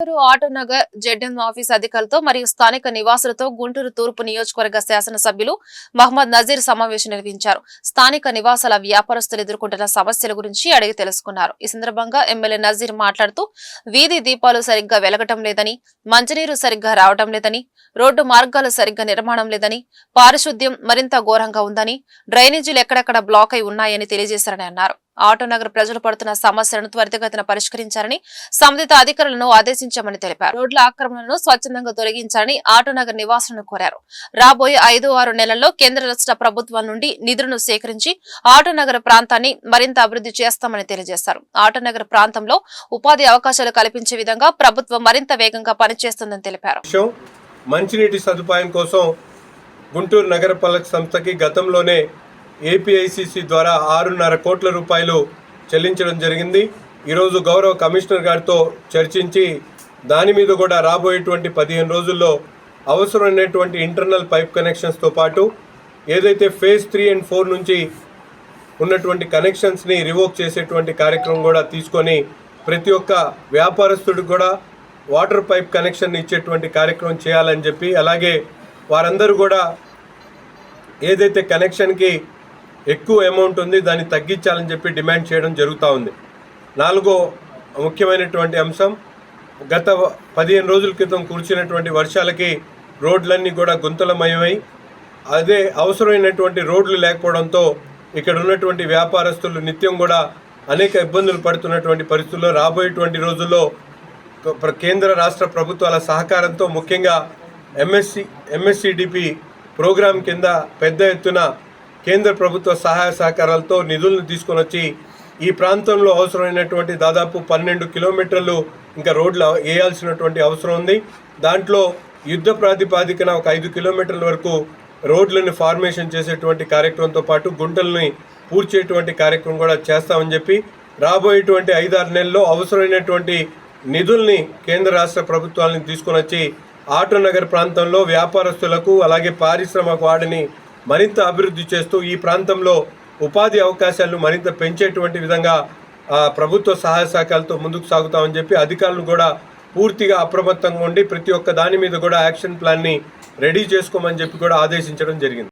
Guntur Autonagar ZM office అధికారులతో మరియు స్థానిక నివాసులతో గుంటూరు తూర్పు నియోజకవర్గ శాసనసభ్యులు మహమ్మద్ నజీర్ సమావేశం నిర్వహించారు. స్థానిక నివాసాల వ్యాపారస్తులు ఎదుర్కొంటున్న సమస్యల గురించి అడిగి తెలుసుకున్నారు. ఈ సందర్భంగా ఎమ్మెల్యే నజీర్ మాట్లాడుతూ వీధి దీపాలు సరిగ్గా వెలగటం లేదని మంచినీరు సరిగ్గా రావటం లేదని రోడ్డు మార్గాలు సరిగ్గా నిర్మాణం లేదని పారిశుద్ధ్యం మరింత ఘోరంగా ఉందని డ్రైనేజీలు ఎక్కడెక్కడ బ్లాక్ అయి ఉన్నాయని తెలియజేశారని అన్నారు. ఆటోనగర్ ప్రజలు పడుతున్న సమస్యలను త్వరితగతిన పరిష్కరించాలని సంబంధిత అధికారులను ఆదేశించామని తెలిపారు. రోడ్ల ఆక్రమణలను స్వచ్ఛందంగా తొలగించాలని ఆటోనగర్ నివాసులను కోరారు. రాబోయే ఐదు ఆరు నెలల్లో కేంద్ర రాష్ట్ర ప్రభుత్వం నుండి నిధులను సేకరించి ఆటోనగర్ ప్రాంతాన్ని మరింత అభివృద్ధి చేస్తామని తెలియజేశారు. ఆటోనగర్ ప్రాంతంలో ఉపాధి అవకాశాలు కల్పించే విధంగా ప్రభుత్వం మరింత వేగంగా పనిచేస్తుందని తెలిపారు. మంచినీటి సదుపాయం కోసం గుంటూరు నగరపాలక సంస్థకి గతంలోనే ఏపీఐసిసి ద్వారా ఆరున్నర కోట్ల రూపాయలు చెల్లించడం జరిగింది. ఈరోజు గౌరవ కమిషనర్ గారితో చర్చించి దాని మీద కూడా రాబోయేటువంటి పదిహేను రోజుల్లో అవసరమైనటువంటి ఇంటర్నల్ పైప్ కనెక్షన్స్తో పాటు ఏదైతే ఫేజ్ త్రీ అండ్ ఫోర్ నుంచి ఉన్నటువంటి కనెక్షన్స్ని రివోక్ చేసేటువంటి కార్యక్రమం కూడా తీసుకొని ప్రతి ఒక్క వ్యాపారస్తుడికి కూడా వాటర్ పైప్ కనెక్షన్ ఇచ్చేటువంటి కార్యక్రమం చేయాలని చెప్పి అలాగే వారందరూ కూడా ఏదైతే కనెక్షన్కి ఎక్కువ అమౌంట్ ఉంది దాన్ని తగ్గించాలని చెప్పి డిమాండ్ చేయడం జరుగుతూ ఉంది. నాలుగో ముఖ్యమైనటువంటి అంశం గత పదిహేను రోజుల క్రితం కురిచినటువంటి వర్షాలకి రోడ్లన్నీ కూడా గుంతలమయమై అదే అవసరమైనటువంటి రోడ్లు లేకపోవడంతో ఇక్కడ ఉన్నటువంటి వ్యాపారస్తులు నిత్యం కూడా అనేక ఇబ్బందులు పడుతున్నటువంటి పరిస్థితుల్లో రాబోయేటువంటి రోజుల్లో ప్ర- కేంద్ర రాష్ట్ర ప్రభుత్వాల సహకారంతో ముఖ్యంగా ఎంఎస్సి ఎంఎస్సిడిపి ప్రోగ్రాం కింద పెద్ద ఎత్తున కేంద్ర ప్రభుత్వ సహాయ సహకారాలతో నిధులను తీసుకొని వచ్చి ఈ ప్రాంతంలో అవసరమైనటువంటి దాదాపు పన్నెండు కిలోమీటర్లు ఇంకా రోడ్లు వేయాల్సినటువంటి అవసరం ఉంది. దాంట్లో యుద్ధ ప్రాతిపాదికన ఒక ఐదు కిలోమీటర్ల వరకు రోడ్లను ఫార్మేషన్ చేసేటువంటి కార్యక్రమంతో పాటు గుంటల్ని పూడ్చేటువంటి కార్యక్రమం కూడా చేస్తామని చెప్పి రాబోయేటువంటి ఐదారు నెలల్లో అవసరమైనటువంటి నిధుల్ని కేంద్ర రాష్ట్ర ప్రభుత్వాలను తీసుకొని వచ్చి ఆటోనగర్ ప్రాంతంలో వ్యాపారస్తులకు అలాగే పారిశ్రామిక వాడిని మరింత అభివృద్ధి చేస్తూ ఈ ప్రాంతంలో ఉపాధి అవకాశాలను మరింత పెంచేటువంటి విధంగా ప్రభుత్వ సహాయ శాఖలతో ముందుకు సాగుతామని చెప్పి అధికారులు కూడా పూర్తిగా అప్రమత్తంగా ఉండి ప్రతి ఒక్క దాని మీద కూడా యాక్షన్ ప్లాన్ని రెడీ చేసుకోమని చెప్పి కూడా ఆదేశించడం జరిగింది.